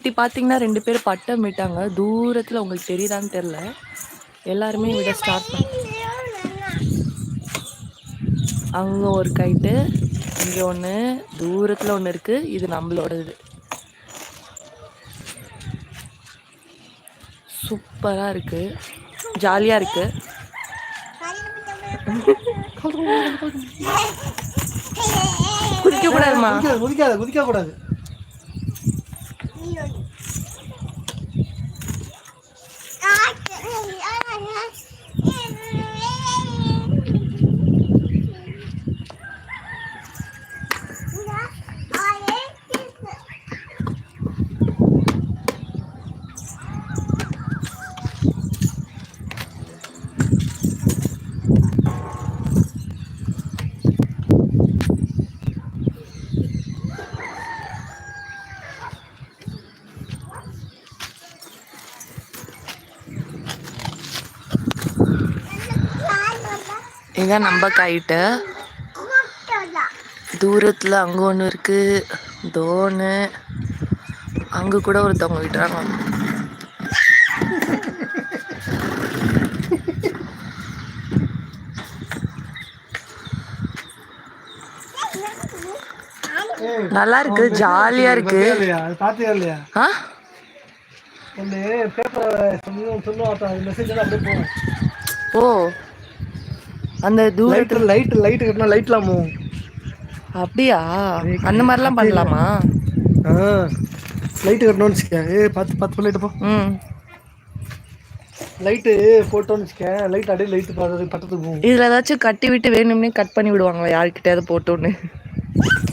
இப்டி பாத்தீங்கன்னா ரெண்டு பேர் பட்டம் விட்டாங்க. தூரத்துல உங்களுக்கு தெரியுதான்னு தெர்ல எல்லாருமே விட ஸ்டார்ட் பண் அங்க ஒரு கைட்டு இங்க ஒண்ணு தூரத்துல ஒண்ணு இருக்கு. இது நம்மளோடது. சூப்பரா இருக்கு. ஜாலியா இருக்கு. குதிக்க கூடாதுமா குதிக்காத குதிக்காத குதிக்க கூடாது இதான் நம்ம கைட்டு தூரத்துல அங்க ஒண்ணு இருக்கு. தோனு அங்க கூட ஒருத்தவங்க விட்டுறாங்க. நல்லா இருக்கு ஜாலியா இருக்கு. இல்லையா? அது பாத்தியா இல்லையா? ஆ? ஒன்று பேப்பரை சொல்லுவோம் சொல்லுவோம் மெசேஜ் அப்படியே போகும். ஓ. அந்த தூரத்துல லைட்டு லைட்டு கட்டினா லைட்லாம் போகும். அப்படியா? அந்த மாதிரிலாம் பண்ணலாமா? ஆ லைட்டு கட்டணும்னு வச்சுக்க ஏ பார்த்து பார்த்து லைட்டு போ. ம். லைட்டு போட்டோன்னு வச்சுக்க லைட் அப்படியே லைட்டு பார்த்து பட்டத்துக்கு போகும் இதுல ஏதாச்சும் கட்டி விட்டு வேணும்னே கட் பண்ணி விடுவாங்களா யாருக்கிட்டயாவது போட்டோன்னு?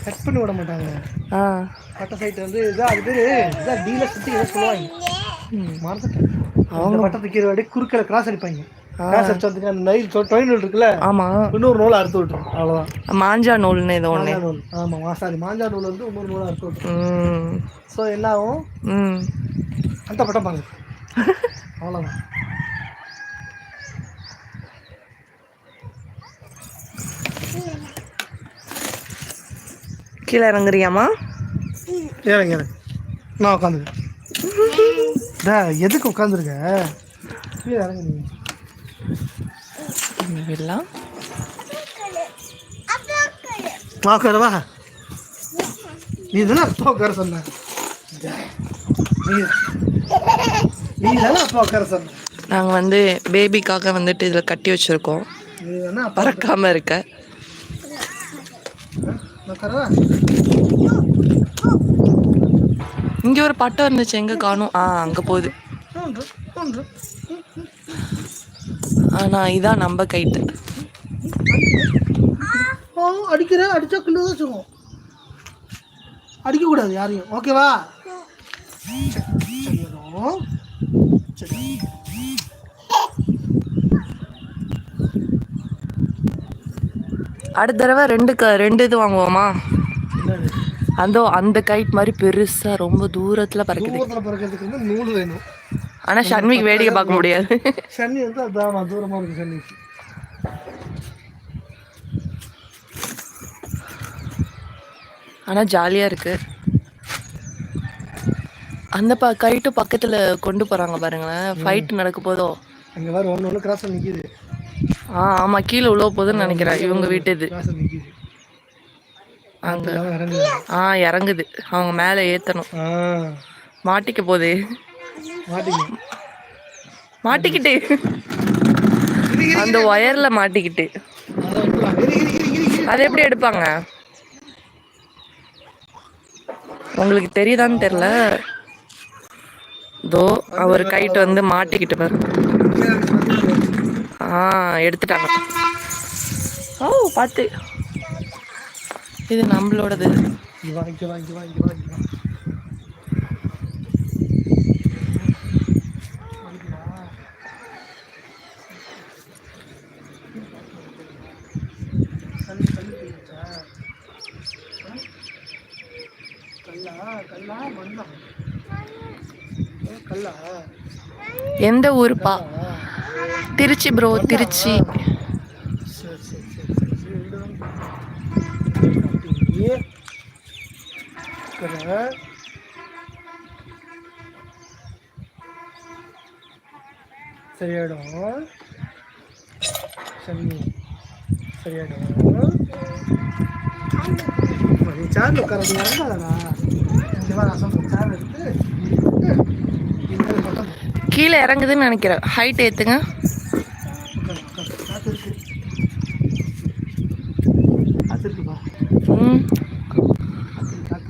கட் பண்ணி விட மாட்டாங்க. ஆ. பட்ட சைட்டு வந்து இதான் அது பேர் இதான் டீலர் சுற்றி ஏதோ சொல்லுவாங்க. மறந்துட்டேன். அவங்க பட்டத்துக்கு அப்படியே குறுக்கல கிராஸ் அடிப்பாங்க. வந்துட்டு அந்த நைல் டொயின் நூல் இருக்குல்ல? ஆமா. இன்னொரு நூலை அறுத்து விட்டுரும் அவ்வளோதான் மாஞ்சா நூல்னு ஏதோ மாஞ்சா நூல். ஆமாம் மாசாரி மாஞ்சா நூல் வந்து இன்னொரு நூலை அறுத்து விட்டுரும் ஸோ என்ன ஆகும் ம். அந்த பட்டம் அவ்வளோதான் கீழே இறங்குறியாமா ஏறங்க ஏறங்க நான் உட்காந்துருக்கேன் எதுக்கு உட்காந்துருக்க? கீழே இறங்க எல்லாம் நான் உட்காரவா நீ தானே உட்கார சொன்ன. நீ தானே உட்கார சொன்ன. நாங்க வந்து பேபிக்காக வந்துட்டு இதுல கட்டி வச்சிருக்கோம். நீ தானே அப்பா பறக்காம இருக்க. இங்க ஒரு பட்டம் இருந்துச்சு எங்க காணும்? ஆ அங்க போகுது. ஒன்று ஒன்று ஆனா இதான் நம்ம கைட்டு ஓ அடிக்கிற அடிச்சா கிலோ தான் சொல்லுவோம். அடிக்கக்கூடாது யாரையும். ஓகேவா? அடுத்த தடவை ரெண்டு க ரெண்டு இது வாங்குவோமா? அந்த அந்த கைட் மாதிரி பெருசா ரொம்ப தூரத்துல பறக்குது. தூரத்தில் பிறக்கிறதுக்கு வந்து நூல் வேணும். ஆனா ஷண்மிக்கு வேடிக்கை பார்க்க முடியாது. சன்னி வந்து அதான் தூரமாக இருக்கு சன்னிக்கு ஆனா ஜாலியா இருக்கு. அந்த ப கைட்டு பக்கத்துல கொண்டு போறாங்க பாருங்களேன். ஃபைட் நடக்க போதோ? அங்கே வேறு ஒன்று ஒன்று கிராஸில் நிற்கிது ஆ ஆமா கீழே உள்ள போகுதுன்னு நினைக்கிறேன். இவங்க வீட்டு இது. நிற்கிது அங்க. ஆ இறங்குது. அவங்க மேல ஏத்தணும். மாட்டிக்க போதே. மாட்டிங்க மாட்டிக்கிட்டு. அந்த ஒயர்ல மாட்டிக்கிட்டு. அதை எப்படி எடுப்பாங்க? உங்களுக்கு தெரியுதான்னு தெரியல. தோ அவர் கைட்டு வந்து மாட்டிக்கிட்டு பாரு. ஆ எடுத்துட்டாங்க. ஓ பார்த்து. இது நம்மளோடது. எந்த ஊருப்பா? திருச்சி ப்ரோ திருச்சி. சரியாயிடும். சரியாயிடும். சரியாடும் நீ சார்ல உட்காரது நான் சொல்றேன் சார் எடுத்து கீழே இறங்குதுன்னு நினைக்கிறேன். ஹைட் ஏற்றுங்க ம்.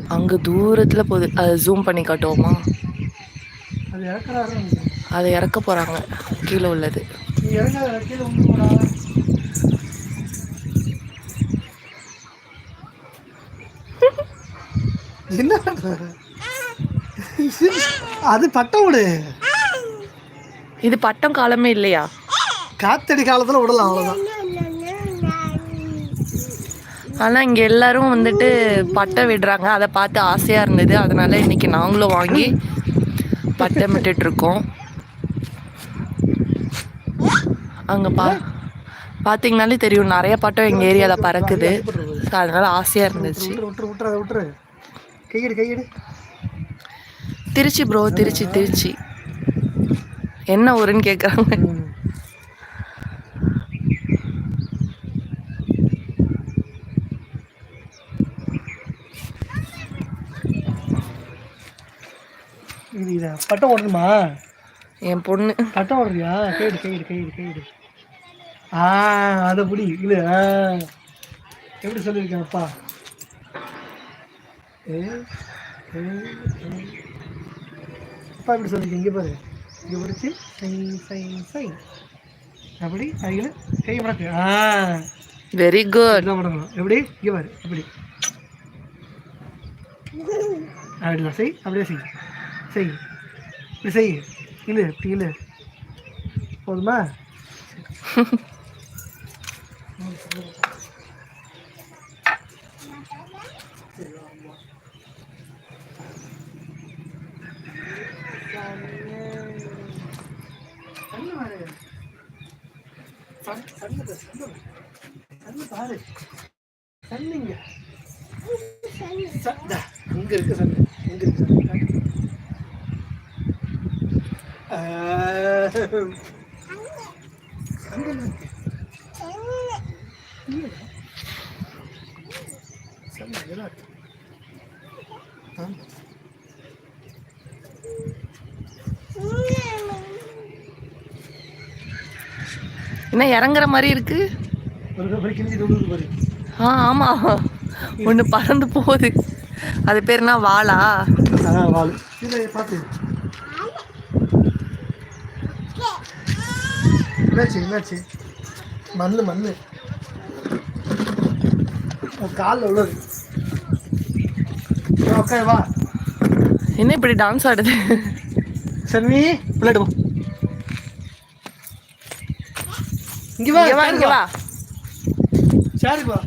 அங்கே தூரத்தில் போகுது அதை ஜூம் பண்ணி காட்டுவோமா? அதை இறக்க போகிறாங்க கீழே உள்ளது. என்ன? அது பட்டம் விடு. இது பட்டம் காலமே இல்லையா? காத்தடி காலத்துல விடலாம் அவ்வளவுதான். ஆனால் இங்கே எல்லாரும் வந்துட்டு பட்டம் விடுறாங்க. அதை பார்த்து ஆசையாக இருந்தது. அதனால இன்னைக்கு நாங்களும் வாங்கி பட்டம் விட்டுட்டு இருக்கோம். அங்கே பா பார்த்தீங்கனாலே தெரியும். நிறைய பட்டம் எங்கள் ஏரியாவில் பறக்குது. அதனால ஆசையாக இருந்துச்சு. கையெடு கையெடு. திருச்சி ப்ரோ திருச்சி திருச்சி. என்ன ஊருன்னு கேட்குறாங்க பட்டம் ஓடணுமா? என் பொண்ணு. பட்டம் ஓடுறியா? கையிடு கையிடு கையிடு கையிடு ஆ அதை பிடி இல்லை எப்படி சொல்லியிருக்கேன் அப்பா? ஏ ஏ, அப்பா எப்படி சொல்லியிருக்கேன் இங்கே பாரு. இங்கே பிடிச்சி சை சை சை. அப்படி கையில் கை மடக்கு. ஆ. வெரி குட் இதான் மடங்கணும் எப்படி? இங்கே பாரு அப்படி. அப்படிதான். செய் அப்படியே செய் செய் இப்படி செய் இல்லை இப்படி இல்லை போதுமா? கண்- கண்ணு பாரு, கண்ணு பாரு. கண்ணு பாரு கண்ணுங்க ச- தா, இங்க இருக்கு சண்டை இங்க இருக்கு சண்டை ஆ, அங்க இருக்கு. இங்க இருக்கு. சண்டை இங்கதான் இருக்கு. ஆமா. என்ன இறங்குற மாதிரி இருக்கு? ஆ ஆமாம் ஒன்று பறந்து போகுது. அது பேர் என்ன வாளா? என்னாச்சு மண்ணு மண்ணு. காலில் உள்ளது உட்காரு வா என்ன இப்படி டான்ஸ் ஆடுது? சரி விளையாடு போ இங்க வா இங்க வா சாருக்கு வா.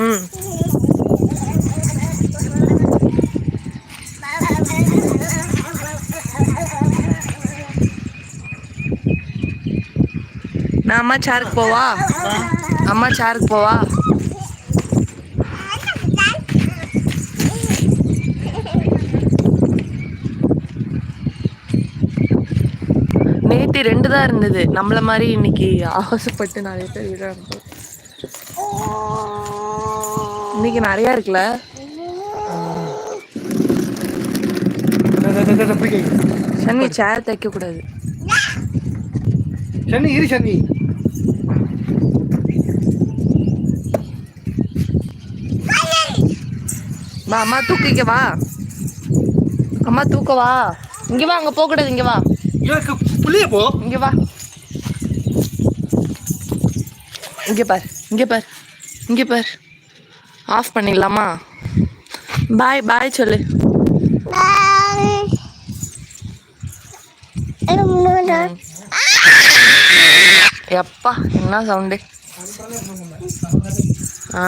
ம் நான் அம்மா சேருக்கு போவா? அம்மா சேருக்கு போவா? நேற்று ரெண்டு தான் இருந்தது. நம்மள மாதிரி இன்னைக்கு ஆசைப்பட்டு நிறைய பேர் விடுறாங்க போல. இன்னைக்கு நிறைய இருக்குல்ல? சன்னி சேர் தைக்க கூடாது சன்னி இரு சன்னி. வா அம்மா தூக்கிக்க வா. அம்மா தூக்க வா. இங்க வா அங்க போக கூடாது இங்க வா. புள்ளிய போ இங்க வா. இங்க பார் இங்க பார் இங்க பார். ஆஃப் பண்ணிடலாமா? பாய் பாய் சொல்லு. எப்பா என்ன சவுண்டு ஆ.